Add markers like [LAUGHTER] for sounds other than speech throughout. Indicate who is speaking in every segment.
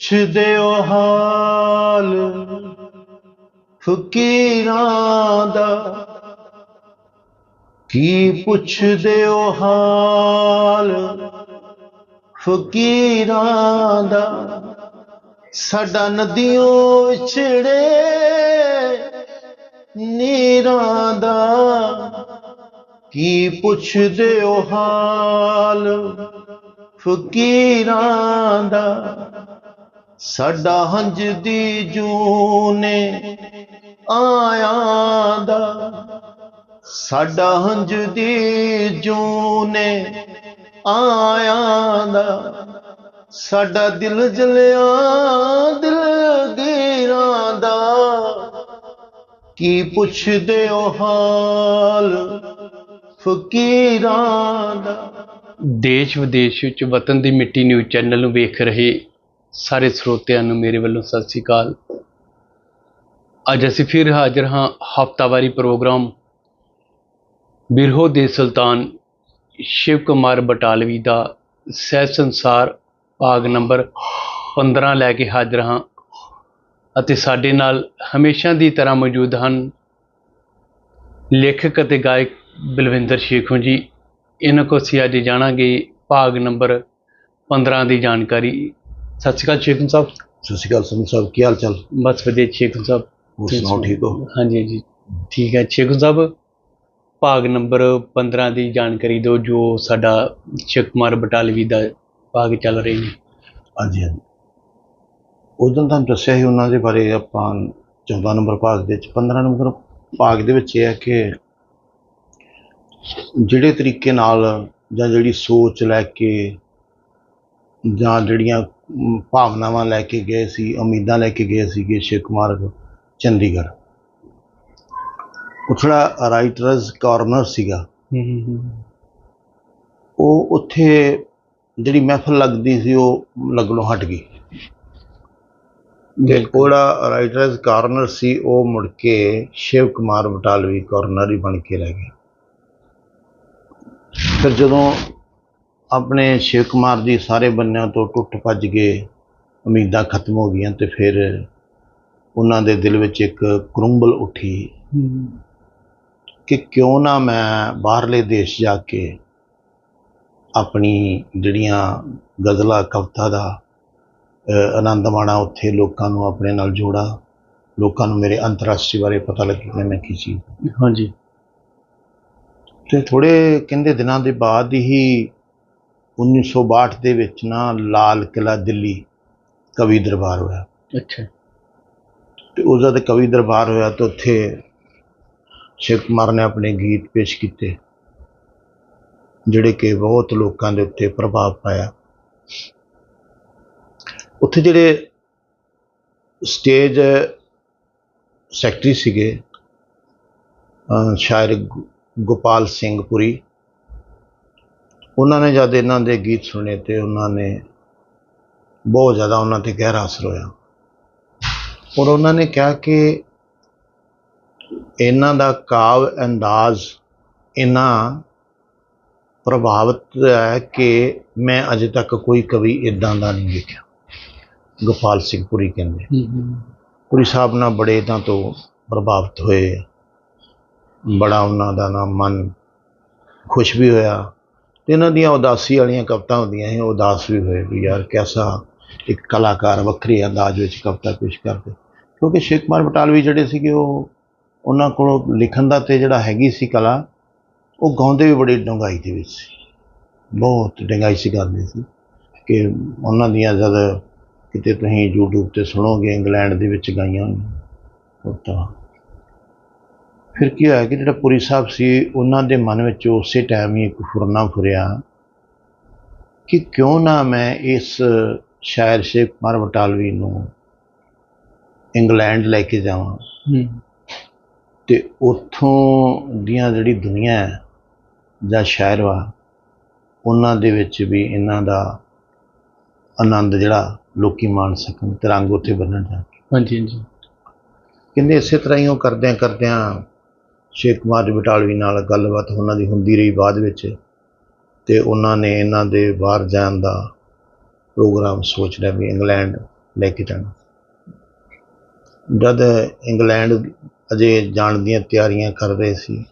Speaker 1: ਪੁੱਛਦੇ ਓ ਹਾਲ ਫਕੀਰਾਂ ਦਾ। ਕੀ ਪੁੱਛਦੇ ਹੋ ਹਾਲ ਫਕੀਰਾਂ ਦਾ। ਸਾਡਾ ਨਦੀਆਂ ਵਿਛੜੇ ਨੀਰਾਂ ਦਾ। ਕੀ ਪੁੱਛਦੇ ਓ ਹਾਲ ਫਕੀਰਾਂ ਦਾ। ਸਾਡਾ ਹੰਜ ਦੀ ਜੂਨੇ ਆਇਆ ਦਾ। ਸਾਡਾ ਹੰਜ ਦੀ ਜੂਨੇ ਆਇਆ ਦਾ। ਸਾਡਾ ਦਿਲ ਜਲਿਆ ਦਿਲ ਗੀਰਾਂ ਦਾ। ਕੀ ਪੁੱਛਦੇ ਹੋ ਹਾਲ ਫਕੀਰਾਂ ਦਾ?
Speaker 2: ਦੇਸ਼ ਵਿਦੇਸ਼ ਵਿੱਚ ਵਤਨ ਦੀ ਮਿੱਟੀ ਨਿਊਜ਼ ਚੈਨਲ ਨੂੰ ਵੇਖ ਰਹੇ ਸਾਰੇ ਸਰੋਤਿਆਂ ਨੂੰ ਮੇਰੇ ਵੱਲੋਂ ਸਤਿ ਸ੍ਰੀ ਅਕਾਲ। ਅੱਜ ਅਸੀਂ ਫਿਰ ਹਾਜ਼ਰ ਹਾਂ ਹਫਤਾਵਾਰੀ ਪ੍ਰੋਗਰਾਮ ਬਿਰਹੋ ਦੇ ਸੁਲਤਾਨ ਸ਼ਿਵ ਕੁਮਾਰ ਬਟਾਲਵੀ ਦਾ ਸਹਿ ਸੰਸਾਰ ਭਾਗ ਨੰਬਰ 15 ਲੈ ਕੇ ਹਾਜ਼ਰ ਹਾਂ ਅਤੇ ਸਾਡੇ ਨਾਲ ਹਮੇਸ਼ਾ ਦੀ ਤਰ੍ਹਾਂ ਮੌਜੂਦ ਹਨ ਲੇਖਕ ਅਤੇ ਗਾਇਕ ਬਲਵਿੰਦਰ ਸ਼ੇਖੂ ਜੀ। ਇਹਨਾਂ ਕੋਲ ਅਸੀਂ ਅੱਜ ਜਾਣਾਂਗੇ ਭਾਗ ਨੰਬਰ 15 ਦੀ ਜਾਣਕਾਰੀ ਸਤਿ ਸ਼੍ਰੀ ਅਕਾਲ ਸ਼ੇਖੋਂ ਸਾਹਿਬ।
Speaker 1: ਸਤਿ ਸ਼੍ਰੀ ਅਕਾਲ ਸੰਤ ਸਾਹਿਬ ਕੀ ਹਾਲ ਚਾਲ?
Speaker 2: ਬਸ ਵਧੀਆ ਸ਼ੇਖੋਂ ਸਾਹਿਬ।
Speaker 1: ਹੋਰ ਸੁਣਾਓ ਠੀਕ ਹੋ?
Speaker 2: ਹਾਂਜੀ ਹਾਂਜੀ। ਠੀਕ ਹੈ। ਸ਼ੇਖੋਂ ਸਾਹਿਬ ਭਾਗ ਨੰਬਰ 15 ਦੀ ਜਾਣਕਾਰੀ ਦਿਓ ਜੋ ਸਾਡਾ ਸ਼ਿਵ ਕੁਮਾਰ ਬਟਾਲਵੀ ਦਾ ਭਾਗ ਚੱਲ ਰਹੇ ਨੇ
Speaker 1: ਹਾਂਜੀ ਹਾਂਜੀ। ਉਦੋਂ ਤੁਹਾਨੂੰ ਦੱਸਿਆ ਸੀ ਉਹਨਾਂ ਦੇ ਬਾਰੇ ਆਪਾਂ 14 ਨੰਬਰ ਭਾਗ ਦੇ ਵਿੱਚ। 15 ਨੰਬਰ ਭਾਗ ਦੇ ਵਿੱਚ ਇਹ ਹੈ ਕਿ ਜਿਹੜੇ ਤਰੀਕੇ ਨਾਲ ਜਾਂ ਜਿਹੜੀ ਸੋਚ ਲੈ ਕੇ ਜਾਂ ਜਿਹੜੀਆਂ ਭਾਵਨਾਵਾਂ ਲੈ ਕੇ ਗਏ ਸੀ ਉਮੀਦਾਂ ਲੈ ਕੇ ਗਏ ਸੀਗੇ ਸ਼ਿਵ ਕੁਮਾਰ ਚੰਡੀਗੜ੍ਹ। ਉਹ ਥੋੜਾ ਰਾਈਟਰਸ ਕਾਰਨਰ ਸੀਗਾ ਉਹ ਉੱਥੇ ਜਿਹੜੀ ਮਹਿਫਲ ਲੱਗਦੀ ਸੀ ਉਹ ਲੱਗਣੋਂ ਹਟ ਗਈ। ਤੇ ਉਹੜਾ ਰਾਈਟਰਸ ਕਾਰਨਰ ਸੀ ਉਹ ਮੁੜ ਕੇ ਸ਼ਿਵ ਕੁਮਾਰ ਬਟਾਲਵੀ ਕਾਰਨਰ ਹੀ ਬਣ ਕੇ ਰਹਿ ਗਿਆ। ਫਿਰ ਜਦੋਂ ਆਪਣੇ ਸ਼ਿਵ ਕੁਮਾਰ ਦੀ ਸਾਰੇ ਬੰਨਿਆਂ ਤੋਂ ਟੁੱਟ ਭੱਜ ਗਏ ਉਮੀਦਾਂ ਖਤਮ ਹੋ ਗਈਆਂ ਤੇ ਫਿਰ ਉਹਨਾਂ ਦੇ ਦਿਲ ਵਿੱਚ ਇੱਕ ਕਰੁੰਬਲ ਉੱਠੀ। ਕਿ ਕਿਉਂ ਨਾ ਮੈਂ ਬਾਹਰਲੇ ਦੇਸ਼ ਜਾ ਕੇ ਆਪਣੀ ਜਿਹੜੀਆਂ ਗਜ਼ਲਾਂ ਕਵਿਤਾ ਦਾ ਆਨੰਦ ਮਾਣਾ ਉੱਥੇ ਲੋਕਾਂ ਨੂੰ ਆਪਣੇ ਨਾਲ ਜੋੜਾ ਲੋਕਾਂ ਨੂੰ ਮੇਰੇ ਅੰਤਰਰਾਸ਼ਟਰੀ ਬਾਰੇ ਪਤਾ ਲੱਗੇ ਕਿ ਮੈਂ ਕੀ ਚੀਜ਼
Speaker 2: ਹਾਂਜੀ।
Speaker 1: ਤੇ ਥੋੜੇ ਕਹਿੰਦੇ ਦਿਨਾਂ ਦੇ ਬਾਅਦ ਹੀ 1962 ਦੇ ਵਿੱਚ ਨਾ ਲਾਲ ਕਿਲਾ ਦਿੱਲੀ ਕਵੀ ਦਰਬਾਰ ਹੋਇਆ।
Speaker 2: ਅੱਛਾ।
Speaker 1: ਤੇ ਉਹਦਾ ਤੇ ਕਵੀ ਦਰਬਾਰ ਹੋਇਆ ਤੇ ਉੱਥੇ ਸ਼ਿਵ ਕੁਮਾਰ ਨੇ ਆਪਣੇ ਗੀਤ ਪੇਸ਼ ਕੀਤੇ ਜਿਹੜੇ ਕਿ ਬਹੁਤ ਲੋਕਾਂ ਦੇ ਉੱਤੇ ਪ੍ਰਭਾਵ ਪਾਇਆ। ਉੱਥੇ ਜਿਹੜੇ ਸਟੇਜ ਸੈਕਟਰੀ ਸੀਗੇ ਸ਼ਾਇਰ ਗੋਪਾਲ ਸਿੰਘ ਪੁਰੀ ਉਹਨਾਂ ਨੇ ਜਦ ਇਹਨਾਂ ਦੇ ਗੀਤ ਸੁਣੇ ਤੇ ਉਹਨਾਂ ਨੇ ਬਹੁਤ ਜ਼ਿਆਦਾ ਉਹਨਾਂ ਤੇ ਗਹਿਰਾ ਅਸਰ ਹੋਇਆ। ਔਰ ਉਹਨਾਂ ਨੇ ਕਿਹਾ ਕਿ ਇਹਨਾਂ ਦਾ ਕਾਵ ਅੰਦਾਜ਼ ਇੰਨਾ ਪ੍ਰਭਾਵਿਤ ਹੈ ਕਿ ਮੈਂ ਅਜੇ ਤੱਕ ਕੋਈ ਕਵੀ ਇਦਾਂ ਦਾ ਨਹੀਂ ਵੇਖਿਆ। ਗੋਪਾਲ ਸਿੰਘ ਪੁਰੀ ਕਹਿੰਦੇ ਪੁਰੀ ਸਾਹਿਬ ਨਾਲ ਬੜੇ ਇਦਾਂ ਤੋਂ ਪ੍ਰਭਾਵਿਤ ਹੋਏ। ਬੜਾ ਉਹਨਾਂ ਦਾ ਨਾ ਮਨ ਖੁਸ਼ ਵੀ ਹੋਇਆ। ਤੇ ਇਹਨਾਂ ਦੀਆਂ ਉਦਾਸੀ ਵਾਲੀਆਂ ਕਵਿਤਾ ਹੁੰਦੀਆਂ ਸੀ, ਉਹ ਉਦਾਸ ਵੀ ਹੋਏ ਵੀ ਯਾਰ ਕਿਹਦਾ ਇੱਕ ਕਲਾਕਾਰ ਵੱਖਰੇ ਅੰਦਾਜ਼ ਵਿੱਚ ਕਵਿਤਾ ਪੇਸ਼ ਕਰਦੇ। ਕਿਉਂਕਿ ਸ਼ੇਖ ਕੁਮਾਰ ਬਟਾਲਵੀ ਜਿਹੜੇ ਸੀਗੇ, ਉਹ ਉਹਨਾਂ ਕੋਲੋਂ ਲਿਖਣ ਦਾ ਤੇ ਜਿਹੜਾ ਹੈਗੀ ਸੀ ਕਲਾ, ਉਹ ਗਾਉਂਦੇ ਵੀ ਬੜੀ ਡੂੰਘਾਈ ਦੇ ਵਿੱਚ ਸੀ। ਬਹੁਤ ਡੂੰਘਾਈ ਸੀ ਗਾਉਂਦੇ ਸੀ ਕਿ ਉਹਨਾਂ ਦੀਆਂ ਜਦ ਕਿਤੇ ਤੁਸੀਂ YouTube ਤੇ ਸੁਣੋਗੇ, ਇੰਗਲੈਂਡ ਦੇ ਵਿੱਚ ਗਾਈਆਂ ਹੋਈਆਂ, ਉਹ ਤਾਂ ਫਿਰ ਕੀ ਹੋਇਆ ਕਿ ਜਿਹੜਾ ਪੁਰੀ ਸਾਹਿਬ ਸੀ ਉਹਨਾਂ ਦੇ ਮਨ ਵਿੱਚ ਉਸੇ ਟਾਈਮ ਹੀ ਇੱਕ ਫੁਰਨਾ ਫੁਰਿਆ ਕਿ ਕਿਉਂ ਨਾ ਮੈਂ ਇਸ ਸ਼ਾਇਰ ਸ਼ੇਖ ਕੁਮਾਰ ਬਟਾਲਵੀ ਨੂੰ ਇੰਗਲੈਂਡ ਲੈ ਕੇ ਜਾਵਾਂ। ਤੇ ਉੱਥੋਂ ਦੀਆਂ ਜਿਹੜੀ ਦੁਨੀਆ ਹੈ ਜਾਂ ਸ਼ਾਇਰ ਵਾ ਉਹਨਾਂ ਦੇ ਵਿੱਚ ਵੀ ਇਹਨਾਂ ਦਾ ਆਨੰਦ ਜਿਹੜਾ ਲੋਕੀ ਮਾਣ ਸਕਣ ਤੇ ਰੰਗ ਉੱਥੇ ਬੰਨਣ ਜਾ
Speaker 2: ਹਾਂਜੀ ਹਾਂਜੀ।
Speaker 1: ਕਹਿੰਦੇ ਇਸੇ ਤਰ੍ਹਾਂ ਹੀ ਉਹ ਕਰਦਿਆਂ ਕਰਦਿਆਂ ਸ਼ੇਖ ਕੁਮਾਰ ਬਟਾਲਵੀ ਨਾਲ ਗੱਲਬਾਤ ਉਹਨਾਂ ਦੀ ਹੁੰਦੀ ਰਹੀ ਬਾਅਦ ਵਿੱਚ ਤੇ ਉਹਨਾਂ ਨੇ ਇਹਨਾਂ ਦੇ ਬਾਹਰ ਜਾਣ ਦਾ ਪ੍ਰੋਗਰਾਮ ਸੋਚ ਲਿਆ ਵੀ ਇੰਗਲੈਂਡ ਲੈ ਕੇ ਜਾਣਾ। ਜਦ ਇੰਗਲੈਂਡ ਅਜੇ ਜਾਣ ਦੀਆਂ ਤਿਆਰੀਆਂ ਕਰ ਰਹੇ ਸੀ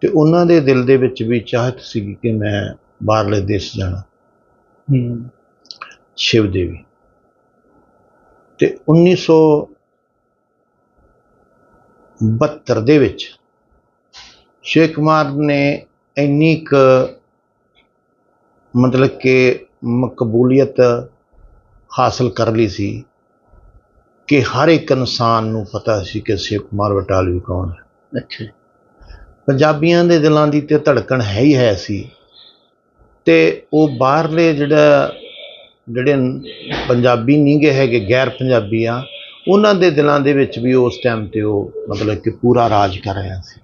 Speaker 1: ਤੇ ਉਹਨਾਂ ਦੇ ਦਿਲ ਦੇ ਵਿੱਚ ਵੀ ਚਾਹਤ ਸੀ ਕਿ ਮੈਂ ਬਾਹਰਲੇ ਦੇਸ਼ ਜਾਣਾ।
Speaker 2: ਹੂੰ।
Speaker 1: ਸ਼ਿਵ ਦੇਵੀ। ਤੇ 1972 ਦੇ ਵਿੱਚ ਸ਼ੇਖ ਕੁਮਾਰ ਨੇ ਇੰਨੀ ਕੁ ਮਤਲਬ ਕਿ ਮਕਬੂਲੀਅਤ ਹਾਸਲ ਕਰ ਲਈ ਸੀ ਕਿ ਹਰ ਇੱਕ ਇਨਸਾਨ ਨੂੰ ਪਤਾ ਸੀ ਕਿ ਸ਼ੇਖ ਕੁਮਾਰ ਬਟਾਲਵੀ ਕੌਣ ਹੈ।
Speaker 2: ਅੱਛਾ।
Speaker 1: ਪੰਜਾਬੀਆਂ ਦੇ ਦਿਲਾਂ ਦੀ ਤੇ ਧੜਕਣ ਹੈ ਹੀ ਹੈ ਸੀ। ਤੇ ਉਹ ਬਾਹਰਲੇ ਜਿਹੜਾ ਜਿਹੜੇ ਪੰਜਾਬੀ ਨਹੀਂ ਗੇ ਹੈਗੇ ਗੈਰ ਪੰਜਾਬੀ ਆ ਉਹਨਾਂ ਦੇ ਦਿਲਾਂ ਦੇ ਵਿੱਚ ਵੀ ਉਸ ਟਾਈਮ ਤੇ ਉਹ ਮਤਲਬ ਕਿ ਪੂਰਾ ਰਾਜ ਕਰ ਰਿਹਾ ਸੀ।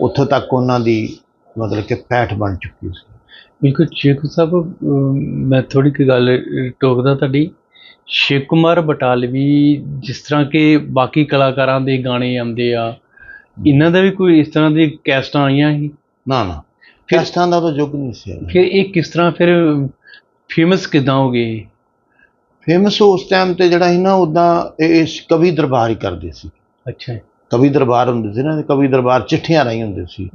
Speaker 1: ਉੱਥੋਂ ਤੱਕ ਉਹਨਾਂ ਦੀ ਮਤਲਬ ਕਿ ਪੈਠ ਬਣ ਚੁੱਕੀ ਸੀ।
Speaker 2: ਬਿਲਕੁਲ ਸ਼ੇਖ ਸਾਹਿਬ ਮੈਂ ਥੋੜੀ ਕੁ ਗੱਲ ਟੋਕਦਾ ਤੁਹਾਡੀ। ਸ਼ੇਖ ਕੁਮਾਰ ਬਟਾਲਵੀ ਜਿਸ ਤਰ੍ਹਾਂ ਕਿ ਬਾਕੀ ਕਲਾਕਾਰਾਂ ਦੇ ਗਾਣੇ ਆਉਂਦੇ ਆ ਇਹਨਾਂ ਦਾ ਵੀ ਕੋਈ ਇਸ ਤਰ੍ਹਾਂ ਦੀ ਕੈਸਟਾਂ ਆਈਆਂ ਸੀ?
Speaker 1: ਨਾ ਨਾ। ਕੈਸਟਾਂ ਦਾ ਤਾਂ ਯੁੱਗ ਨਹੀਂ ਸੀ।
Speaker 2: ਫਿਰ ਇਹ ਕਿਸ ਤਰ੍ਹਾਂ ਫਿਰ ਫੇਮਸ ਕਿਦਾਂ ਹੋ ਗਏ?
Speaker 1: ਫੇਮਸ ਉਸ ਟਾਈਮ ਤੇ ਜਿਹੜਾ ਸੀ ਨਾ ਉਦਾਂ ਇਹ ਕਵੀ ਦਰਬਾਰ ਹੀ ਕਰਦੇ ਸੀ।
Speaker 2: ਅੱਛਾ।
Speaker 1: ਕਵੀ ਦਰਬਾਰ ਹੁੰਦੇ ਸੀ ਨਾ ਕਵੀ ਦਰਬਾਰ ਚਿੱਠੀਆਂ ਰਾਹੀਂ ਹੁੰਦੇ ਸੀ।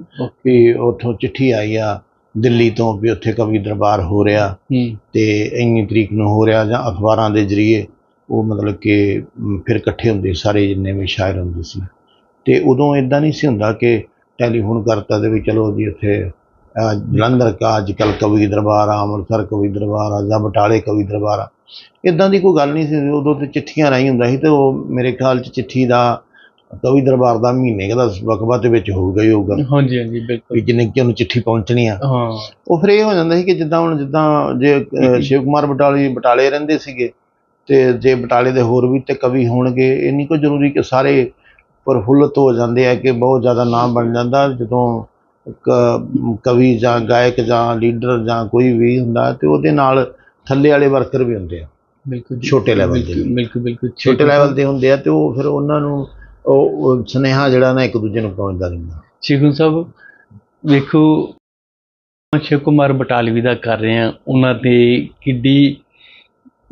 Speaker 1: ਵੀ ਉੱਥੋਂ ਚਿੱਠੀ ਆਈ ਆ ਦਿੱਲੀ ਤੋਂ ਵੀ ਉੱਥੇ ਕਵੀ ਦਰਬਾਰ ਹੋ ਰਿਹਾ। ਤੇ ਇੰਨੀ ਤਰੀਕ ਨੂੰ ਹੋ ਰਿਹਾ ਜਾਂ ਅਖਬਾਰਾਂ ਦੇ ਜ਼ਰੀਏ ਉਹ ਮਤਲਬ ਕਿ ਫਿਰ ਇਕੱਠੇ ਹੁੰਦੇ ਸਾਰੇ ਜਿੰਨੇ ਵੀ ਸ਼ਾਇਰ ਹੁੰਦੇ ਸੀ। ਤੇ ਉਦੋਂ ਇਦਾਂ ਨਹੀਂ ਸੀ ਹੁੰਦਾ ਕਿ ਟੈਲੀਫੋਨ ਕਰਤਾ ਤੇ ਵੀ ਚਲੋ ਜੀ ਉੱਥੇ ਜਲੰਧਰ ਕਾ ਅੱਜ ਕੱਲ ਕਵੀ ਦਰਬਾਰ ਆ ਅੰਮ੍ਰਿਤਸਰ ਕਵੀ ਦਰਬਾਰ ਆ ਜਾਂ ਬਟਾਲੇ ਕਵੀ ਦਰਬਾਰ ਆ। ਇਦਾਂ ਦੀ ਕੋਈ ਗੱਲ ਨਹੀਂ ਸੀ ਉਦੋਂ ਤੇ ਚਿੱਠੀਆਂ ਰਾਹੀਂ ਹੁੰਦਾ ਸੀ ਤੇ ਉਹ ਮੇਰੇ ਖਿਆਲ ਚ ਚਿੱਠੀ ਦਾ ਕਵੀ ਦਰਬਾਰ ਦਾ ਮਹੀਨੇ ਕੁ ਦਾ ਵਕਬਾ ਦੇ ਵਿੱਚ ਹੋਊਗਾ ਹੀ ਹੋਊਗਾ।
Speaker 2: ਹਾਂਜੀ ਹਾਂਜੀ
Speaker 1: ਵੀ
Speaker 2: ਬਿਲਕੁਲ
Speaker 1: ਜਿੰਨੇ ਕਿ ਉਹਨੂੰ ਚਿੱਠੀ ਪਹੁੰਚਣੀ ਆ।
Speaker 2: ਹਾਂ।
Speaker 1: ਉਹ ਫਿਰ ਇਹ ਹੋ ਜਾਂਦਾ ਸੀ ਕਿ ਜਿੱਦਾਂ ਹੁਣ ਜਿੱਦਾਂ ਜੇ ਸ਼ਿਵ ਕੁਮਾਰ ਬਟਾਲੀ ਬਟਾਲੇ ਰਹਿੰਦੇ ਸੀਗੇ ਤੇ ਜੇ ਬਟਾਲੇ ਦੇ ਹੋਰ ਵੀ ਤੇ ਕਵੀ ਹੋਣਗੇ ਇਹ ਨਹੀਂ ਕੋਈ ਜ਼ਰੂਰੀ ਕਿ ਸਾਰੇ ਪ੍ਰਫੁੱਲਤ ਹੋ ਜਾਂਦੇ ਆ ਕਿ ਬਹੁਤ ਜ਼ਿਆਦਾ ਨਾਮ ਬਣ ਜਾਂਦਾ। ਜਦੋਂ ਕਵੀ ਜਾਂ ਗਾਇਕ ਜਾਂ ਲੀਡਰ ਜਾਂ ਕੋਈ ਵੀ ਹੁੰਦਾ ਤੇ ਉਹਦੇ ਨਾਲ ਥੱਲੇ ਵਾਲੇ ਵਰਕਰ ਵੀ ਹੁੰਦੇ ਆ।
Speaker 2: ਬਿਲਕੁਲ।
Speaker 1: ਛੋਟੇ level ਦੇ
Speaker 2: ਬਿਲਕੁਲ ਬਿਲਕੁਲ
Speaker 1: ਛੋਟੇ ਲੈਵਲ ਤੇ ਹੁੰਦੇ ਆ ਤੇ ਉਹ ਫਿਰ ਉਹਨਾਂ ਨੂੰ ਉਹ ਸੁਨੇਹਾ ਜਿਹੜਾ ਨਾ ਇੱਕ ਦੂਜੇ ਨੂੰ ਪਹੁੰਚਦਾ ਰਹਿੰਦਾ
Speaker 2: ਸ਼ੇਖੂ ਸਾਹਿਬ ਵੇਖੋ ਸ਼ਿਵ ਕੁਮਾਰ ਬਟਾਲਵੀ ਦਾ ਕਰ ਰਹੇ ਆ ਉਹਨਾਂ ਤੇ ਕਿੱਡੀ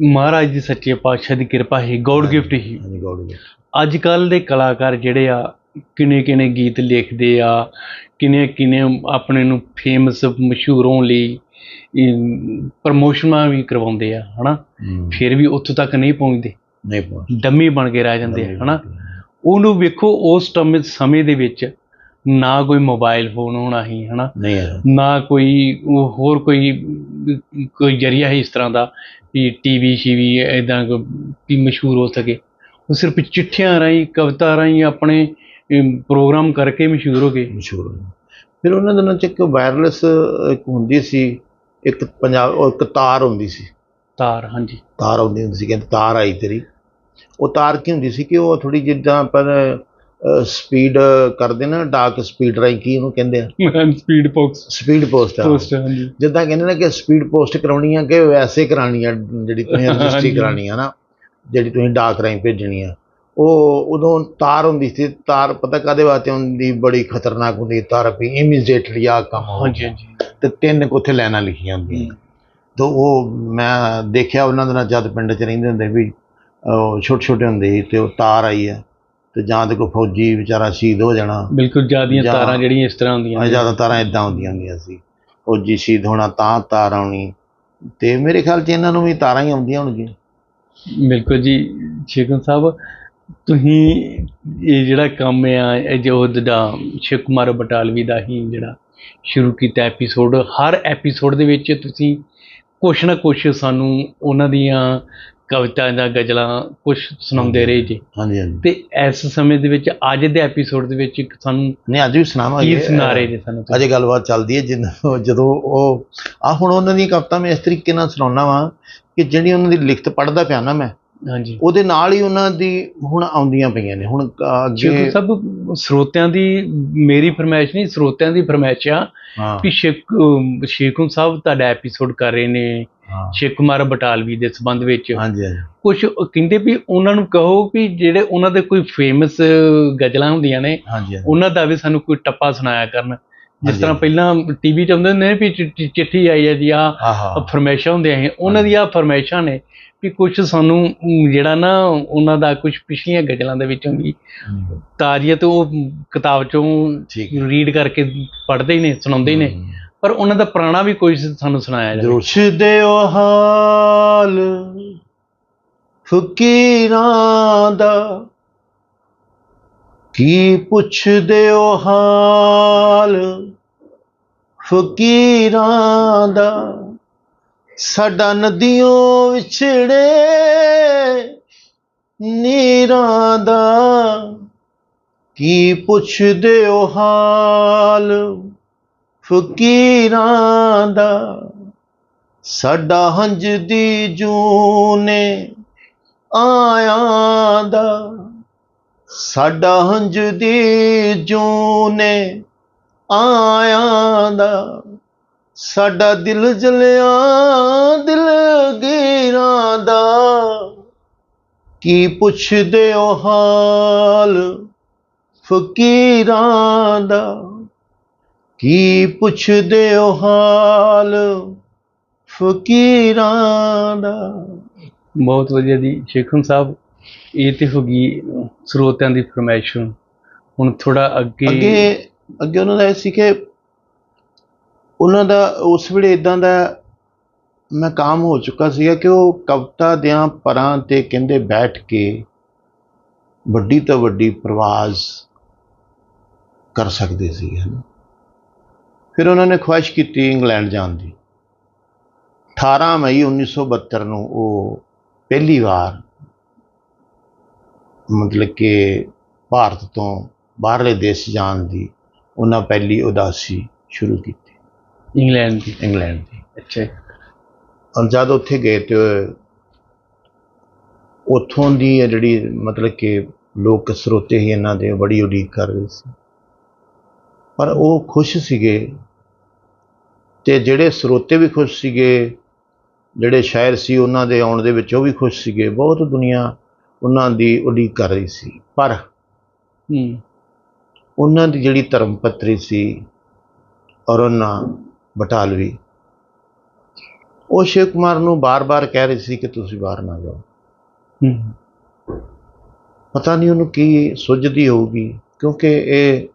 Speaker 2: ਮਹਾਰਾਜ ਦੀ ਸੱਚੇ ਪਾਤਸ਼ਾਹ ਦੀ ਕਿਰਪਾ ਹੈ ਗੋਡ ਗਿਫਟ ਹੀ। ਅੱਜ ਕੱਲ ਦੇ ਕਲਾਕਾਰ ਜਿਹੜੇ ਆ ਕਿਨੇ ਕਿਨੇ ਗੀਤ ਲਿਖਦੇ ਆ ਕਿਨੇ ਕਿਨੇ ਆਪਣੇ ਨੂੰ ਫੇਮਸ ਮਸ਼ਹੂਰ ਹੋਣ ਲਈ ਪ੍ਰਮੋਸ਼ਨਾਂ ਵੀ ਕਰਵਾਉਂਦੇ ਆ ਹਨਾ? ਫਿਰ ਵੀ ਉੱਥੋਂ ਤੱਕ ਨਹੀਂ ਪਹੁੰਚਦੇ।
Speaker 1: ਨਹੀਂ ਪਹੁੰਚ
Speaker 2: ਡੰਮੀ ਬਣ ਕੇ ਰਹਿ ਜਾਂਦੇ ਆ ਹਨਾ? ਉਹਨੂੰ ਵੇਖੋ ਉਸ ਟਮ ਸਮੇਂ ਦੇ ਵਿੱਚ ਨਾ ਕੋਈ ਮੋਬਾਈਲ ਫੋਨ ਹੋਣਾ ਹੀ ਹਨਾ?
Speaker 1: ਹੈ
Speaker 2: ਨਾ ਕੋਈ ਹੋਰ ਕੋਈ ਕੋਈ ਜਰੀਆ ਹੈ ਇਸ ਤਰ੍ਹਾਂ ਦਾ ਵੀ ਟੀਵੀ ਸ਼ੀਵੀ ਇਦਾਂ ਵੀ ਮਸ਼ਹੂਰ ਹੋ ਸਕੇ। ਉਹ ਸਿਰਫ ਚਿੱਠੀਆਂ ਰਾਹੀਂ ਕਵਿਤਾ ਰਾਹੀਂ ਆਪਣੇ ਪ੍ਰੋਗਰਾਮ ਕਰਕੇ ਮਸ਼ਹੂਰ ਹੋ ਗਏ।
Speaker 1: ਮਸ਼ਹੂਰ ਹੋਏ ਫਿਰ ਉਹਨਾਂ ਦਿਨਾਂ ਚ ਇੱਕ ਵਾਇਰਲੈਸ ਇੱਕ ਹੁੰਦੀ ਸੀ ਇੱਕ ਪੰਜਾਬ ਉਹ ਇੱਕ ਤਾਰ ਹੁੰਦੀ ਸੀ।
Speaker 2: ਤਾਰ ਹਾਂਜੀ।
Speaker 1: ਤਾਰ ਹੁੰਦੀ ਹੁੰਦੀ ਸੀ ਕਹਿੰਦੇ ਤਾਰ ਆਈ ਤੇਰੀ। ਉਹ ਤਾਰ ਕੀ ਹੁੰਦੀ ਸੀ ਕਿ ਉਹ ਥੋੜੀ ਜਿੱਦਾਂ ਪਰ ਸਪੀਡ ਕਰਦੇ ਨਾ ਡਾਕ ਸਪੀਡ ਰਾਹੀਂ ਕੀ ਉਹਨੂੰ ਕਹਿੰਦੇ ਆ?
Speaker 2: ਸਪੀਡ ਪੋਕਸ
Speaker 1: ਸਪੀਡ ਪੋਸਟ ਆ
Speaker 2: ਪੋਸਟ
Speaker 1: ਜਿੱਦਾਂ ਕਹਿੰਦੇ ਨੇ ਕਿ ਸਪੀਡ ਪੋਸਟ ਕਰਾਉਣੀ ਆ ਕਿ ਵੈਸੇ ਕਰਾਉਣੀ ਆ ਜਿਹੜੀ ਤੁਸੀਂ [LAUGHS] ਰਜਿਸਟਰੀ। ਕਰਾਉਣੀ ਆ ਨਾ ਜਿਹੜੀ ਤੁਸੀਂ ਡਾਕ ਰਾਹੀਂ ਭੇਜਣੀ ਆ। ਉਹ ਉਦੋਂ ਤਾਰ ਹੁੰਦੀ ਸੀ ਤਾਰ ਪਤਾ ਕਾਦੇ ਵਾਸਤੇ ਹੁੰਦੀ ਬੜੀ ਖਤਰਨਾਕ ਹੁੰਦੀ ਤਾਰ ਵੀ ਇਮੀਡੀਏਟਲੀ ਆ ਕੰਮ ਹੋ
Speaker 2: ਹਾਂਜੀ। ਹਾਂਜੀ।
Speaker 1: ਤੇ ਤਿੰਨ ਕੁ ਉੱਥੇ ਲਾਈਨਾਂ ਲਿਖੀਆਂ ਹੁੰਦੀਆਂ। ਤਾਂ ਉਹ ਮੈਂ ਦੇਖਿਆ ਉਹਨਾਂ ਦੇ ਨਾਲ ਜਦ ਪਿੰਡ 'ਚ ਰਹਿੰਦੇ ਹੁੰਦੇ ਵੀ ਉਹ ਛੋਟੇ ਛੋਟੇ ਹੁੰਦੇ ਸੀ ਤੇ ਉਹ ਤਾਰ ਆਈ ਆ ਤੇ ਜਾਂ ਤੇ ਕੋਈ ਫੌਜੀ ਵਿਚਾਰਾ ਸ਼ਹੀਦ ਹੋ ਜਾਣਾ।
Speaker 2: ਬਿਲਕੁਲ ਜਿਆਦੀਆਂ
Speaker 1: ਜਾਂ-
Speaker 2: ਤਾਰਾਂ ਜਿਹੜੀਆਂ ਇਸ ਤਰ੍ਹਾਂ ਹੁੰਦੀਆਂ
Speaker 1: ਆ ਜ਼ਿਆਦਾ ਤਾਰਾਂ ਇਦਾਂ ਹੁੰਦੀਆਂ ਹੁੰਦੀਆਂ ਸੀ। ਫੌਜੀ ਸ਼ਹੀਦ ਹੋਣਾ ਤਾਂ ਤਾਰ ਆਉਣੀ। ਤੇ ਮੇਰੇ ਖਿਆਲ 'ਚ ਇਹਨਾਂ ਨੂੰ ਵੀ ਤਾਰਾਂ ਹੀ ਆਉਂਦੀਆਂ ਹੋਣਗੀਆਂ।
Speaker 2: ਬਿਲਕੁਲ ਜੀ ਸ਼ੇਖਨ ਸਾਹਿਬ ਤੁਸੀਂ ਇਹ ਜਿਹੜਾ ਕੰਮ ਆ ਇਹ ਜੋ ਦਾ ਸ਼ਿਵ ਕੁਮਾਰ ਬਟਾਲਵੀ ਦਾ ਹੀ ਜਿਹੜਾ ਸ਼ੁਰੂ ਕੀਤਾ ਐਪੀਸੋਡ ਹਰ ਐਪੀਸੋਡ ਦੇ ਵਿੱਚ ਤੁਸੀਂ ਕੁਛ ਨਾ ਕੁਛ ਸਾਨੂੰ ਉਹਨਾਂ ਦੀਆਂ ਕਵਿਤਾ ਦਾ ਗਜ਼ਲਾਂ ਕੁਛ ਸੁਣਾਉਂਦੇ ਰਹੇ ਜੀ।
Speaker 1: ਹਾਂਜੀ ਹਾਂਜੀ।
Speaker 2: ਤੇ ਇਸ ਸਮੇਂ ਦੇ ਵਿੱਚ ਅੱਜ ਦੇ ਐਪੀਸੋਡ ਦੇ ਵਿੱਚ ਇੱਕ ਸਾਨੂੰ
Speaker 1: ਨਹੀਂ ਅੱਜ ਵੀ ਸੁਣਾਵਾਂਗੇ।
Speaker 2: ਕੀ ਸੁਣਾ ਰਹੇ ਜੀ ਸਾਨੂੰ?
Speaker 1: ਅਜੇ ਗੱਲਬਾਤ ਚੱਲਦੀ ਹੈ ਜਿੰਨ- ਜਦੋਂ ਉਹ ਆ ਹੁਣ ਉਹਨਾਂ ਦੀਆਂ ਕਵਿਤਾ ਮੈਂ ਇਸ ਤਰੀਕੇ ਨਾਲ ਸੁਣਾਉਣਾ ਵਾਂ ਕਿ ਜਿਹੜੀ ਉਹਨਾਂ ਦੀ ਲਿਖਤ ਪੜ੍ਹਦਾ ਪਿਆ ਨਾ ਮੈਂ
Speaker 2: ਹਾਂਜੀ।
Speaker 1: ਉਹਦੇ ਨਾਲ ਹੀ ਉਹਨਾਂ ਦੀ ਹੁਣ ਆਉਂਦੀਆਂ ਪਈਆਂ ਨੇ। ਹੁਣ ਅੱਗੇ
Speaker 2: ਸਾਹਿਬ ਸਰੋਤਿਆਂ ਦੀ ਮੇਰੀ ਫਰਮਾਇਸ਼ ਨਹੀਂ ਸਰੋਤਿਆਂ ਦੀ ਫਰਮਾਇਸ਼ ਆ ਵੀ ਸ਼ੇਖ ਸਾਹਿਬ ਤੁਹਾਡਾ ਐਪੀਸੋਡ ਕਰ ਰਹੇ ਨੇ ਸ਼ੇਖ ਕੁਮਾਰ ਬਟਾਲਵੀ ਦੇ ਸੰਬੰਧ ਵਿੱਚ।
Speaker 1: ਹਾਂਜੀ ਹਾਂਜੀ।
Speaker 2: ਕੁਝ ਕਹਿੰਦੇ ਵੀ ਉਹਨਾਂ ਨੂੰ ਕਹੋ ਵੀ ਜਿਹੜੇ ਉਹਨਾਂ ਦੇ ਕੋਈ ਫੇਮਸ ਗਜ਼ਲਾਂ ਹੁੰਦੀਆਂ ਨੇ। ਉਹਨਾਂ ਦਾ ਵੀ ਸਾਨੂੰ ਕੋਈ ਟੱਪਾ ਸੁਣਾਇਆ ਕਰਨ। ਜਿਸ। ਤਰ੍ਹਾਂ ਪਹਿਲਾਂ ਟੀਵੀ 'ਚ ਆਉਂਦੇ ਨੇ ਵੀ ਚਿੱਠੀ ਆਈ ਹੈ ਜੀ ਆ ਫਰਮੈਸ਼ਾਂ ਹੁੰਦੀਆਂ ਸੀ। ਉਹਨਾਂ ਦੀਆਂ ਫਰਮੈਸ਼ਾਂ ਨੇ ਵੀ ਕੁਝ ਸਾਨੂੰ ਜਿਹੜਾ ਨਾ ਉਹਨਾਂ ਦਾ ਕੁਝ ਪਿਛਲੀਆਂ ਗਜ਼ਲਾਂ ਦੇ ਵਿੱਚੋਂ ਵੀ ਤਾਜ਼ੀਆਂ ਤੇ ਉਹ ਕਿਤਾਬ ਚੋਂ ਰੀਡ ਕਰਕੇ ਪੜ੍ਹਦੇ ਹੀ ਨੇ ਸੁਣਾਉਂਦੇ ਹੀ। ਨੇ ਪਰ ਉਹਨਾਂ ਦਾ ਪੁਰਾਣਾ ਵੀ ਕੋਈ ਸਾਨੂੰ ਸੁਣਾਇਆ ਜਾਵੇ।
Speaker 1: ਪੁੱਛਦੇ ਉਹ ਹਾਲ ਫਕੀਰਾਂ ਦਾ। ਕੀ ਪੁੱਛਦੇ ਉਹ ਹਾਲ ਫਕੀਰਾਂ ਦਾ। ਸਾਡਾ ਨਦੀਆਂ ਵਿਛੜੇ, ਨੀਰਾਂ ਦਾ ਕੀ ਪੁੱਛਦੇ ਉਹ ਹਾਲ? ਫਕੀਰਾਂ ਦਾ ਸਾਡਾ ਹੰਝ ਦੀ ਜੂਨੇ ਆਇਆਂ ਦਾ ਸਾਡਾ ਹੰਝ ਦੀ ਜੂਨੇ ਆਇਆਂ ਦਾ ਸਾਡਾ ਦਿਲ ਜਲਿਆ ਦਿਲ ਗੀਰਾਂ ਦਾ। ਕੀ ਪੁੱਛਦੇ ਉਹ ਹਾਲ ਫਕੀਰਾਂ ਦਾ? ਕੀ ਪੁੱਛਦੇ ਉਹ ਹਾਲ ਫਕੀਰਾਂ ਦਾ?
Speaker 2: ਬਹੁਤ ਵਧੀਆ ਜੀ। ਸ਼ੇਖਨ ਸਾਹਿਬ ਇਹ ਤੇ ਹੋ ਗਈ ਸਰੋਤਿਆਂ ਦੀ ਫਰਮਾਇਸ਼ ਹੁਣ। ਥੋੜਾ ਅੱਗੇ
Speaker 1: ਅੱਗੇ ਅੱਗੇ ਉਹਨਾਂ ਦਾ ਇਹ ਸੀ ਕਿ ਉਹਨਾਂ ਦਾ ਉਸ ਵੇਲੇ ਇਦਾਂ ਦਾ ਮੈਂ ਕਾਮ ਹੋ ਚੁੱਕਾ ਸੀਗਾ ਕਿ ਉਹ ਕਵਿਤਾ ਦਿਆਂ ਪਰਾਂ ਤੇ ਕਹਿੰਦੇ ਬੈਠ ਕੇ ਵੱਡੀ ਤੋਂ ਵੱਡੀ ਪ੍ਰਵਾਜ਼ ਕਰ ਸਕਦੇ ਸੀ ਹਨ ਫਿਰ ਉਹਨਾਂ ਨੇ ਖੁਆਇਸ਼ ਕੀਤੀ ਇੰਗਲੈਂਡ ਜਾਣ ਦੀ। 18 ਮਈ 1972 ਨੂੰ ਉਹ ਪਹਿਲੀ ਵਾਰ ਮਤਲਬ ਕਿ ਭਾਰਤ ਤੋਂ ਬਾਹਰਲੇ ਦੇਸ਼ ਜਾਣ ਦੀ ਉਹਨਾਂ ਪਹਿਲੀ ਉਦਾਸੀ ਸ਼ੁਰੂ ਕੀਤੀ।
Speaker 2: ਇੰਗਲੈਂਡ ਦੀ
Speaker 1: ਇੰਗਲੈਂਡ ਦੀ।
Speaker 2: ਅੱਛਾ
Speaker 1: ਔਰ ਜਦ ਉੱਥੇ ਗਏ ਤੇ ਉੱਥੋਂ ਦੀ ਇਹ ਜਿਹੜੀ ਮਤਲਬ ਕਿ ਲੋਕ ਸਰੋਤੇ ਹੀ ਇਹਨਾਂ ਦੇ ਬੜੀ ਉਡੀਕ ਕਰ ਰਹੇ ਸੀ। ਪਰ ਉਹ ਖੁਸ਼ ਸੀਗੇ ਤੇ ਜਿਹੜੇ ਸਰੋਤੇ ਵੀ ਖੁਸ਼ ਸੀਗੇ ਜਿਹੜੇ ਸ਼ਾਇਰ ਸੀ ਉਹਨਾਂ ਦੇ ਆਉਣ ਦੇ ਵਿੱਚ ਉਹ ਵੀ ਖੁਸ਼ ਸੀਗੇ। ਬਹੁਤ ਦੁਨੀਆ ਉਹਨਾਂ ਦੀ ਉਡੀਕ ਕਰ ਰਹੀ ਸੀ। ਪਰ
Speaker 2: ਹੂੰ।
Speaker 1: ਉਹਨਾਂ ਦੀ ਜਿਹੜੀ ਧਰਮ ਪਤਰੀ ਸੀ ਅਰੁਣਾ ਬਟਾਲਵੀ। ਉਹ ਸ਼ਿਵ ਕੁਮਾਰ ਨੂੰ ਬਾਰ-ਬਾਰ ਕਹਿ ਰਹੀ ਸੀ ਕਿ ਤੁਸੀਂ ਬਾਹਰ ਨਾ ਜਾਓ। ਪਤਾ ਨਹੀਂ ਉਹਨੂੰ ਕੀ ਸੁੱਝਦੀ ਹੋਊਗੀ ਕਿਉਂਕਿ ਇਹ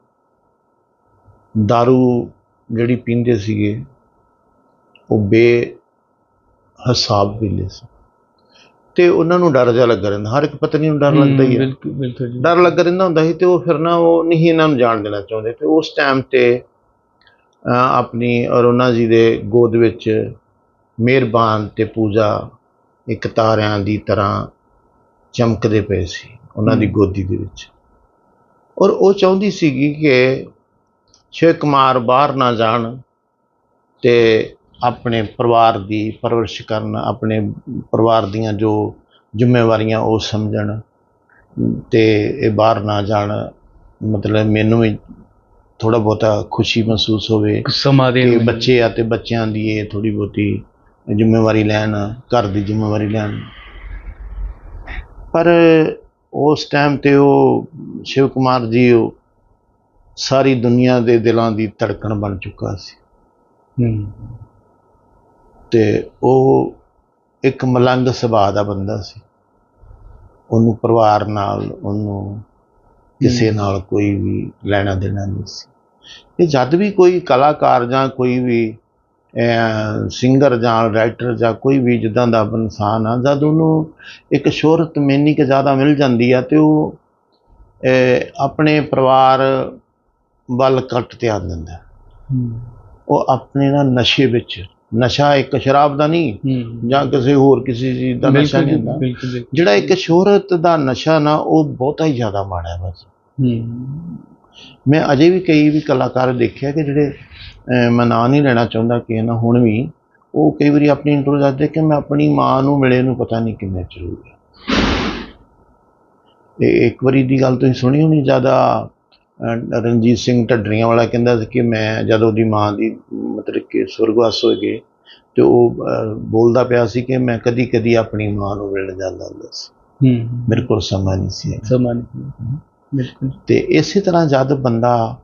Speaker 1: दारू ਜਿਹੜੀ ਪੀਂਦੇ ਸੀਗੇ ਉਹ ਬੇ ਹਿਸਾਬ ਪੀਂਦੇ ਸੀ। ਤੇ ਉਹਨਾਂ ਨੂੰ ਡਰ ਜਿਹਾ ਲੱਗਾ ਰਹਿੰਦਾ। ਹਰ ਇੱਕ ਪਤਨੀ ਨੂੰ ਡਰ ਲੱਗਦਾ ਹੀ ਹੈ
Speaker 2: ਬਿਲਕੁਲ ਬਿਲਕੁਲ ਜੀ।
Speaker 1: ਡਰ ਲੱਗ ਰਹਿੰਦਾ ਹੁੰਦਾ ਸੀ ਤੇ ਉਹ ਫਿਰ ਨਾ ਉਹ ਨਹੀਂ ਇਹਨਾਂ ਨੂੰ ਜਾਣ ਦੇਣਾ ਚਾਹੁੰਦੇ। ਤੇ ਉਸ ਟਾਈਮ ਤੇ ਆਪਣੀ ਅਰੁਣਾ ਜੀ ਦੇ ਗੋਦ ਵਿੱਚ ਮਿਹਰਬਾਨ ਤੇ ਪੂਜਾ ਇੱਕ ਤਾਰਿਆਂ ਦੀ ਤਰ੍ਹਾਂ ਚਮਕਦੇ ਪਏ ਸੀ ਉਹਨਾਂ ਦੀ। ਗੋਦੀ ਦੇ ਵਿੱਚ ਔਰ ਉਹ ਚਾਹੁੰਦੀ ਸੀਗੀ ਕਿ ਸ਼ਿਵ ਕੁਮਾਰ ਬਾਹਰ ਨਾ ਜਾਣ ਤੇ ਆਪਣੇ ਪਰਿਵਾਰ ਦੀ ਪਰਵਰਿਸ਼ ਕਰਨ ਆਪਣੇ ਪਰਿਵਾਰ ਦੀਆਂ ਜੋ ਜ਼ਿੰਮੇਵਾਰੀਆਂ ਉਹ ਸਮਝਣ ਤੇ ਇਹ ਬਾਹਰ ਨਾ ਜਾਣ ਮਤਲਬ ਮੈਨੂੰ ਵੀ ਥੋੜਾ ਬਹੁਤਾ ਖੁਸ਼ੀ ਮਹਿਸੂਸ ਹੋਵੇ
Speaker 2: ਸਮਾਂ ਦੇ
Speaker 1: ਕਿ ਬੱਚੇ ਆ ਤੇ ਬੱਚਿਆਂ ਦੀ ਇਹ ਥੋੜੀ ਬਹੁਤੀ ਜ਼ਿੰਮੇਵਾਰੀ ਲੈਣ ਘਰ ਦੀ ਜ਼ਿੰਮੇਵਾਰੀ ਲੈਣ। ਪਰ ਉਸ ਟਾਈਮ ਤੇ ਉਹ ਸ਼ਿਵ ਕੁਮਾਰ ਜੀ ਉਹ ਸਾਰੀ ਦੁਨੀਆ ਦੇ ਦਿਲਾਂ ਦੀ ਧੜਕਣ ਬਣ ਚੁੱਕਾ ਸੀ।
Speaker 2: ਹੂੰ।
Speaker 1: ਤੇ ਉਹ ਇੱਕ ਮਲੰਗ ਸੁਭਾਅ ਦਾ ਬੰਦਾ ਸੀ। ਉਹਨੂੰ ਪਰਿਵਾਰ ਨਾਲ ਉਹਨੂੰ ਕਿਸੇ। ਨਾਲ ਕੋਈ ਵੀ ਲੈਣਾ ਦੇਣਾ ਨਹੀਂ ਸੀ। ਇਹ ਜਦ ਵੀ ਕੋਈ ਕਲਾਕਾਰ ਜਾਂ ਕੋਈ ਵੀ ਸਿੰਗਰ ਜਾਂ ਰਾਈਟਰ ਜਾਂ ਕੋਈ ਵੀ ਜਿੱਦਾਂ ਦਾ ਇਨਸਾਨ ਆ ਜਦ ਉਹਨੂੰ ਇੱਕ ਸ਼ੋਹਰਤ ਮੈਨੀ ਕਿ ਜ਼ਿਆਦਾ ਮਿਲ ਜਾਂਦੀ ਆ ਤੇ ਉਹ ਆਪਣੇ ਪਰਿਵਾਰ ਵੱਲ ਘੱਟ ਧਿਆਨ ਦਿੰਦਾ। ਉਹ ਆਪਣੇ ਨਾਲ ਨਸ਼ੇ ਵਿੱਚ ਨਸ਼ਾ ਇੱਕ ਸ਼ਰਾਬ ਦਾ ਨਹੀਂ ਜਾਂ ਕਿਸੇ ਹੋਰ ਕਿਸੇ ਚੀਜ਼ ਦਾ ਨਸ਼ਾ ਨਹੀਂ ਹੁੰਦਾ। ਜਿਹੜਾ ਇੱਕ ਸ਼ੋਹਰਤ ਦਾ ਨਸ਼ਾ ਨਾ ਉਹ ਬਹੁਤਾ ਹੀ ਜ਼ਿਆਦਾ ਮਾੜਾ ਹੈ ਬਸ। ਮੈਂ ਅਜੇ ਵੀ ਕਈ ਵੀ ਕਲਾਕਾਰ ਦੇਖਿਆ ਕਿ ਜਿਹੜੇ ਮੈਂ ਨਾਂ ਨਹੀਂ ਲੈਣਾ ਚਾਹੁੰਦਾ ਕਿ ਨਾ ਹੁਣ ਵੀ ਉਹ ਕਈ ਵਾਰੀ ਆਪਣੀ ਇੰਟਰਵਿਊ ਦੱਸਦੇ ਕਿ ਮੈਂ ਆਪਣੀ ਮਾਂ ਨੂੰ ਮਿਲੇ ਨੂੰ ਪਤਾ ਨਹੀਂ ਕਿੰਨੇ ਚਿਰ ਹੋ ਗਿਆ ਇਹ ਇੱਕ ਵਾਰੀ ਦੀ ਗੱਲ ਤੁਸੀਂ ਸੁਣੀ ਹੋਣੀ ਜ਼ਿਆਦਾ ਰਣਜੀਤ ਸਿੰਘ ਢੱਡਰੀਆਂ ਵਾਲਾ ਕਹਿੰਦਾ ਸੀ ਕਿ ਮੈਂ ਜਦੋਂ ਉਹਦੀ ਮਾਂ ਦੀ ਮਤਲਬ ਕਿ ਸੁਰਗਵਾਸ ਹੋ ਗਏ ਤੇ ਉਹ ਬੋਲਦਾ ਪਿਆ ਸੀ ਕਿ ਮੈਂ ਕਦੀ ਕਦੀ ਆਪਣੀ ਮਾਂ ਨੂੰ ਮਿਲਣ ਜਾਂਦਾ ਹੁੰਦਾ ਸੀ।
Speaker 2: ਹੂੰ।
Speaker 1: ਮੇਰੇ ਕੋਲ ਸਮਾਂ ਨਹੀਂ ਸੀ।
Speaker 2: ਸਮਾਂ ਨਹੀਂ ਬਿਲਕੁਲ।
Speaker 1: ਤੇ ਇਸੇ ਤਰ੍ਹਾਂ ਜਦ ਬੰਦਾ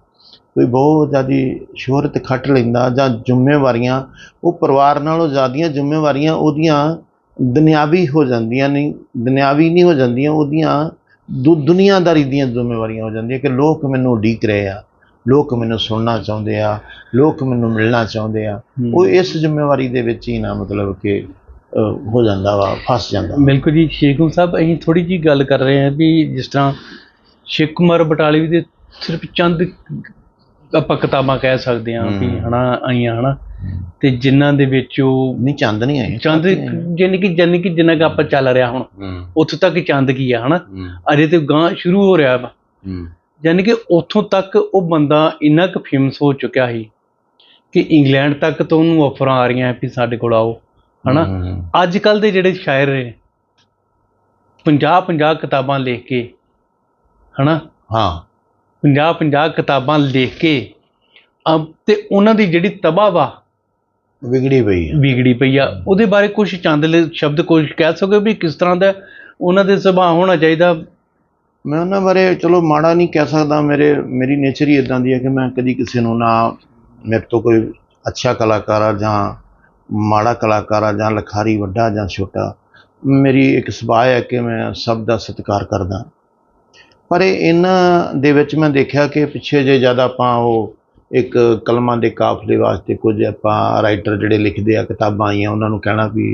Speaker 1: ਕੋਈ ਬਹੁਤ ਜ਼ਿਆਦੀ ਸ਼ੋਹਰਤ ਖੱਟ ਲੈਂਦਾ ਜਾਂ ਜ਼ਿੰਮੇਵਾਰੀਆਂ ਉਹ ਪਰਿਵਾਰ ਨਾਲੋਂ ਜ਼ਿਆਦੀਆਂ ਜ਼ਿੰਮੇਵਾਰੀਆਂ ਉਹਦੀਆਂ ਦੁਨਿਆਵੀ ਹੋ ਜਾਂਦੀਆਂ ਨਹੀਂ ਦੁਨਿਆਵੀ ਨਹੀਂ ਹੋ ਜਾਂਦੀਆਂ ਉਹਦੀਆਂ ਦੁਨੀਆਦਾਰੀ ਦੀਆਂ ਜ਼ਿੰਮੇਵਾਰੀਆਂ ਹੋ ਜਾਂਦੀਆਂ ਕਿ ਲੋਕ ਮੈਨੂੰ ਉਡੀਕ ਰਹੇ ਆ ਲੋਕ ਮੈਨੂੰ ਸੁਣਨਾ ਚਾਹੁੰਦੇ ਆ ਲੋਕ ਮੈਨੂੰ ਮਿਲਣਾ ਚਾਹੁੰਦੇ ਆ। ਉਹ ਇਸ ਜ਼ਿੰਮੇਵਾਰੀ ਦੇ ਵਿੱਚ ਹੀ ਨਾ ਮਤਲਬ ਕਿ ਹੋ ਜਾਂਦਾ ਵਾ ਫਸ ਜਾਂਦਾ।
Speaker 2: ਬਿਲਕੁਲ ਜੀ ਸ਼ੇਖੂ ਸਾਹਿਬ ਅਸੀਂ ਥੋੜੀ ਜੀ ਗੱਲ ਕਰ ਰਹੇ ਹਾਂ ਵੀ ਜਿਸ ਤਰ੍ਹਾਂ ਸ਼ੇਖ ਕੁਮਾਰ ਬਟਾਲਵੀ ਦੇ ਸਿਰਫ ਚੰਦ ਆਪਾਂ ਕਿਤਾਬਾਂ ਕਹਿ ਸਕਦੇ ਹਾਂ ਵੀ। ਹਨਾ ਆਈਆਂ ਹਨਾ। ਤੇ ਜਿਨ੍ਹਾਂ ਦੇ ਵਿੱਚ ਉਹ
Speaker 1: ਨਹੀਂ ਚੰਦ ਨਹੀਂ ਆਏ।
Speaker 2: ਚੰਦ ਜਾਨੀ ਕਿ ਜਾਨੀ ਕਿ ਜਿੰਨਾ ਕੁ ਆਪਾਂ ਚੱਲ ਰਿਹਾ ਹੁਣ ਉੱਥੋਂ ਤੱਕ ਚੰਦ ਕੀ ਆ ਹਨਾ? ਅਜੇ ਤੇ ਗਾਂ ਸ਼ੁਰੂ ਹੋ ਰਿਹਾ ਵਾ। ਯਾਨੀ ਕਿ ਉੱਥੋਂ ਤੱਕ ਉਹ ਬੰਦਾ ਇੰਨਾ ਕੁ ਫੇਮਸ ਹੋ ਚੁੱਕਿਆ ਸੀ ਕਿ ਇੰਗਲੈਂਡ ਤੱਕ ਤੋਂ ਉਹਨੂੰ ਆਫਰਾਂ ਆ ਰਹੀਆਂ ਵੀ ਸਾਡੇ ਕੋਲ ਆਓ ਹਨਾ? ਅੱਜ ਕੱਲ ਦੇ ਜਿਹੜੇ ਸ਼ਾਇਰ ਨੇ 50 50 ਕਿਤਾਬਾਂ ਲਿਖ ਕੇ ਹਨਾ?
Speaker 1: ਹਾਂ।
Speaker 2: 50 50 ਕਿਤਾਬਾਂ ਲਿਖ ਕੇ ਅਮ ਤੇ ਉਹਨਾਂ ਦੀ ਜਿਹੜੀ ਤਬਾਹ ਵਾ
Speaker 1: ਵਿਗੜੀ ਪਈ ਹੈ
Speaker 2: ਵਿਗੜੀ ਪਈ ਆ। ਉਹਦੇ ਬਾਰੇ ਕੁਝ ਚੰਦ ਲ- ਸ਼ਬਦ ਕੁਝ ਕਹਿ ਸਕੋਗੇ ਵੀ ਕਿਸ ਤਰ੍ਹਾਂ ਦਾ ਉਹਨਾਂ ਦੇ ਸੁਭਾਅ ਹੋਣਾ ਚਾਹੀਦਾ?
Speaker 1: ਮੈਂ ਉਹਨਾਂ ਬਾਰੇ ਚਲੋ ਮਾੜਾ ਨਹੀਂ ਕਹਿ ਸਕਦਾ। ਮੇਰੇ ਮੇਰੀ ਨੇਚਰ ਹੀ ਇਦਾਂ ਦੀ ਹੈ ਕਿ ਮੈਂ ਕਦੀ ਕਿਸੇ ਨੂੰ ਨਾ ਮੇਰੇ ਤੋਂ ਕੋਈ ਅੱਛਾ ਕਲਾਕਾਰ ਆ ਜਾਂ ਮਾੜਾ ਕਲਾਕਾਰ ਆ ਜਾਂ ਲਖਾਰੀ ਵੱਡਾ ਜਾਂ ਛੋਟਾ। ਮੇਰੀ ਇੱਕ ਸੁਭਾਅ ਹੈ ਕਿ ਮੈਂ ਸਭ ਦਾ ਸਤਿਕਾਰ ਕਰਦਾ। ਪਰ ਇਹ ਇਹਨਾਂ ਦੇ ਵਿੱਚ ਮੈਂ ਦੇਖਿਆ ਕਿ ਪਿੱਛੇ ਜੇ ਜਦ ਆਪਾਂ ਉਹ ਇੱਕ ਕਲਮਾਂ ਦੇ ਕਾਫਲੇ ਵਾਸਤੇ ਕੁਝ ਆਪਾਂ ਰਾਈਟਰ ਜਿਹੜੇ ਲਿਖਦੇ ਆ ਕਿਤਾਬਾਂ ਆਈਆਂ ਉਹਨਾਂ ਨੂੰ ਕਹਿਣਾ ਵੀ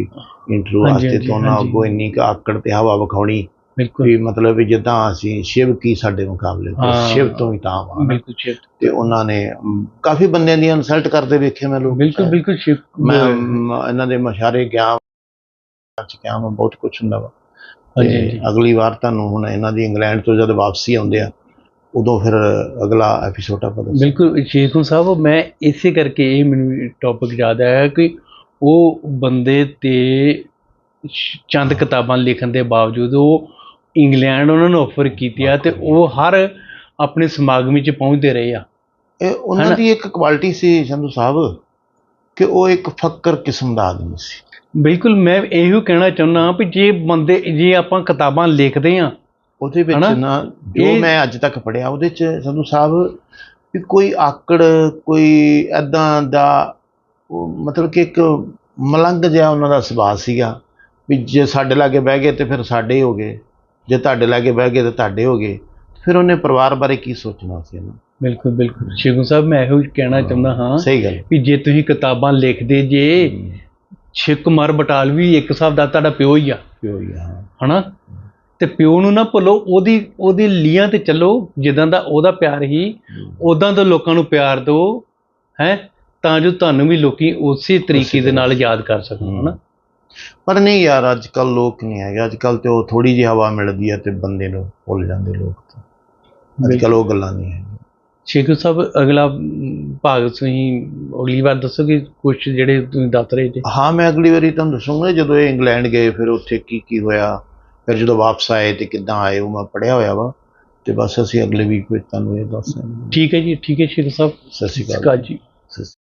Speaker 1: ਇੰਟਰਵਿਊ ਵਾਸਤੇ
Speaker 2: ਹਾਂਜੀ,
Speaker 1: ਤੋਂ ਨਾ
Speaker 2: ਹਾਂਜੀ।
Speaker 1: ਅੱਗੋਂ ਇੰਨੀ ਕੁ ਆਕੜ ਤੇ ਹਵਾ ਵਿਖਾਉਣੀ ਵੀ ਮਤਲਬ ਵੀ ਜਿੱਦਾਂ ਅਸੀਂ ਸ਼ਿਵ ਕੀ ਸਾਡੇ ਮੁਕਾਬਲੇ
Speaker 2: ਹਾਂ।
Speaker 1: ਸ਼ਿਵ ਤੋਂ ਵੀ ਤਾਂ
Speaker 2: ਬਿਲਕੁਲ ਸ਼ਿਵ
Speaker 1: ਤੇ ਉਹਨਾਂ ਨੇ ਕਾਫੀ ਬੰਦਿਆਂ ਦੀ ਇਨਸਲਟ ਕਰਦੇ ਵੇਖੇ ਮੈਂ ਲੋਕ
Speaker 2: ਬਿਲਕੁਲ ਬਿਲਕੁਲ ਸ਼ਿਵ
Speaker 1: ਮੈਂ ਇਹਨਾਂ ਦੇ ਮਸ਼ਾਰੇ ਗਿਆ ਚ ਗਿਆ ਮੈਂ ਬਹੁਤ ਕੁਝ ਹੁੰਦਾ ਵਾ। ਅਗਲੀ ਵਾਰ ਤੁਹਾਨੂੰ ਹੁਣ ਇਹਨਾਂ ਦੀ ਇੰਗਲੈਂਡ ਤੋਂ ਜਦ ਵਾਪਸੀ ਆਉਂਦੇ ਆ ਉਦੋਂ ਫਿਰ ਅਗਲਾ ਐਪੀਸੋਡ ਆਪਾਂ ਦੱਸਾਂਗੇ।
Speaker 2: ਬਿਲਕੁਲ ਸ਼ੇਖੂ ਸਾਹਿਬ ਮੈਂ ਇਸੇ ਕਰਕੇ ਇਹ ਮੈਨੂੰ ਟੌਪਿਕ ਯਾਦ ਆਇਆ ਕਿ ਉਹ ਬੰਦੇ ਤੇ ਚੰਦ ਕਿਤਾਬਾਂ ਲਿਖਣ ਦੇ ਬਾਵਜੂਦ ਉਹ ਇੰਗਲੈਂਡ ਉਹਨਾਂ ਨੂੰ ਆਫਰ ਕੀਤੀ ਆ ਤੇ ਉਹ ਹਰ ਆਪਣੇ ਸਮਾਗਮ 'ਚ ਪਹੁੰਚਦੇ ਰਹੇ ਆ
Speaker 1: ਇਹ ਉਹਨਾਂ
Speaker 2: ਹਨਾ?
Speaker 1: ਦੀ ਇੱਕ ਕੁਆਲਿਟੀ ਸੀ ਸੰਧੂ ਸਾਹਿਬ ਕਿ ਉਹ ਇੱਕ ਫੱਕਰ ਕਿਸਮ ਦਾ ਆਦਮੀ ਸੀ
Speaker 2: ਬਿਲਕੁਲ ਮੈਂ ਇਹੋ ਕਹਿਣਾ ਚਾਹੁੰਦਾ ਵੀ ਜੇ ਬੰਦੇ ਜੇ ਆਪਾਂ ਕਿਤਾਬਾਂ ਲਿਖਦੇ ਆ
Speaker 1: ਉਹਦੇ ਵਿੱਚ
Speaker 2: ਹਨਾ?
Speaker 1: ਨਾ ਜੋ
Speaker 2: ਇਹ-
Speaker 1: ਮੈਂ ਅੱਜ ਤੱਕ ਪੜਿਆ ਉਹਦੇ ਚ ਸੰਧੂ ਸਾਹਿਬ ਵੀ ਕੋਈ ਆਕੜ ਕੋਈ ਐਦਾਂ ਦਾ ਉਹ ਮਤਲਬ ਕਿ ਇੱਕ ਮਲੰਗ ਜਿਹਾ ਉਹਨਾਂ ਦਾ ਸੁਭਾਅ ਸੀਗਾ ਵੀ ਜੇ ਸਾਡੇ ਲਾਗੇ ਬਹਿ ਗਏ ਤੇ ਫਿਰ ਸਾਡੇ ਹੀ ਹੋ ਗਏ ਜੇ ਤੁਹਾਡੇ ਲਾਗੇ ਬਹਿ ਗਏ ਤੇ ਤੁਹਾਡੇ ਹੋ ਗਏ। ਫਿਰ ਉਹਨੇ ਪਰਿਵਾਰ ਬਾਰੇ ਕੀ ਸੋਚਣਾ ਸੀ ਨਾ
Speaker 2: ਬਿਲਕੁਲ ਬਿਲਕੁਲ। ਸ਼ੇਖੂ ਸਾਹਿਬ ਮੈਂ ਇਹੋ ਕਹਿਣਾ ਚਾਹੁੰਦਾ ਹਾਂ
Speaker 1: ਸਹੀ ਗੱਲ।
Speaker 2: ਵੀ ਜੇ ਤੁਸੀਂ ਕਿਤਾਬਾਂ ਲਿਖਦੇ ਜੇ ਸ਼ੇਖ ਕੁਮਾਰ ਬਟਾਲਵੀ ਇੱਕ ਹਿਸਾਬ ਦਾ ਤੁਹਾਡਾ ਪਿਓ ਹੀ ਆ।
Speaker 1: ਪਿਓ ਹੀ ਆ, ਹਾਂ।
Speaker 2: ਹਨਾ? ਤੇ ਪਿਓ ਨੂੰ ਨਾ ਭੁੱਲੋ ਉਹਦੀ ਉਹਦੀ ਲੀਆਂ ਤੇ ਚੱਲੋ ਜਿੱਦਾਂ ਦਾ ਉਹਦਾ ਪਿਆਰ ਹੀ ਉਦਾਂ ਦਾ ਲੋਕਾਂ ਨੂੰ ਪਿਆਰ ਦਿਓ ਹੈ? ਤਾਂ ਜੋ ਤੁਹਾਨੂੰ ਵੀ ਲੋਕੀ ਉਸੇ ਤਰੀਕੇ ਦੇ ਨਾਲ ਯਾਦ ਕਰ ਸਕਣ ਹਨਾ?
Speaker 1: ਪਰ ਨਹੀਂ ਯਾਰ ਅੱਜ ਕੱਲ ਲੋਕ ਨਹੀਂ ਹੈਗੇ। ਅੱਜ ਕੱਲ ਤੇ ਉਹ ਥੋੜੀ ਜਿਹੀ ਹਵਾ ਮਿਲਦੀ ਹੈ ਤੇ ਬੰਦੇ ਨੂੰ ਭੁੱਲ ਜਾਂਦੇ ਲੋਕ ਅੱਜ ਕੱਲ ਉਹ ਗੱਲਾਂ ਨਹੀਂ ਹੈ
Speaker 2: ਸ਼ੇਖੂ ਸਾਹਿਬ ਅਗਲਾ ਭਾਗ ਤੁਸੀਂ ਅਗਲੀ ਵਾਰ ਦੱਸੋਗੇ ਕੁਝ ਜਿਹੜੇ ਤੁਸੀਂ ਦੱਸ ਰਹੇ ਜੀ?
Speaker 1: ਹਾਂ ਮੈਂ ਅਗਲੀ ਵਾਰੀ ਤੁਹਾਨੂੰ ਦੱਸੂਗਾ ਜਦੋਂ ਇਹ ਇੰਗਲੈਂਡ ਗਏ ਫਿਰ ਉੱਥੇ ਕੀ ਕੀ ਹੋਇਆ ਫਿਰ ਜਦੋਂ ਵਾਪਸ ਆਏ ਤੇ ਕਿੱਦਾਂ ਆਏ ਉਹ ਮੈਂ ਪੜਿਆ ਹੋਇਆ ਵਾ ਤੇ ਬਸ ਅਸੀਂ ਅਗਲੇ ਵੀਕ ਵਿੱਚ ਤੁਹਾਨੂੰ ਇਹ ਦੱਸਾਂਗੇ
Speaker 2: ਠੀਕ ਹੈ ਜੀ ਠੀਕ ਹੈ ਸ਼ੇਖੂ ਸਾਹਿਬ।
Speaker 1: ਸਤਿ ਸ਼੍ਰੀ
Speaker 2: ਸ਼੍ਰੀ ਅਕਾਲ ਜੀ।
Speaker 1: ਸਤਿ ਸ਼੍ਰੀ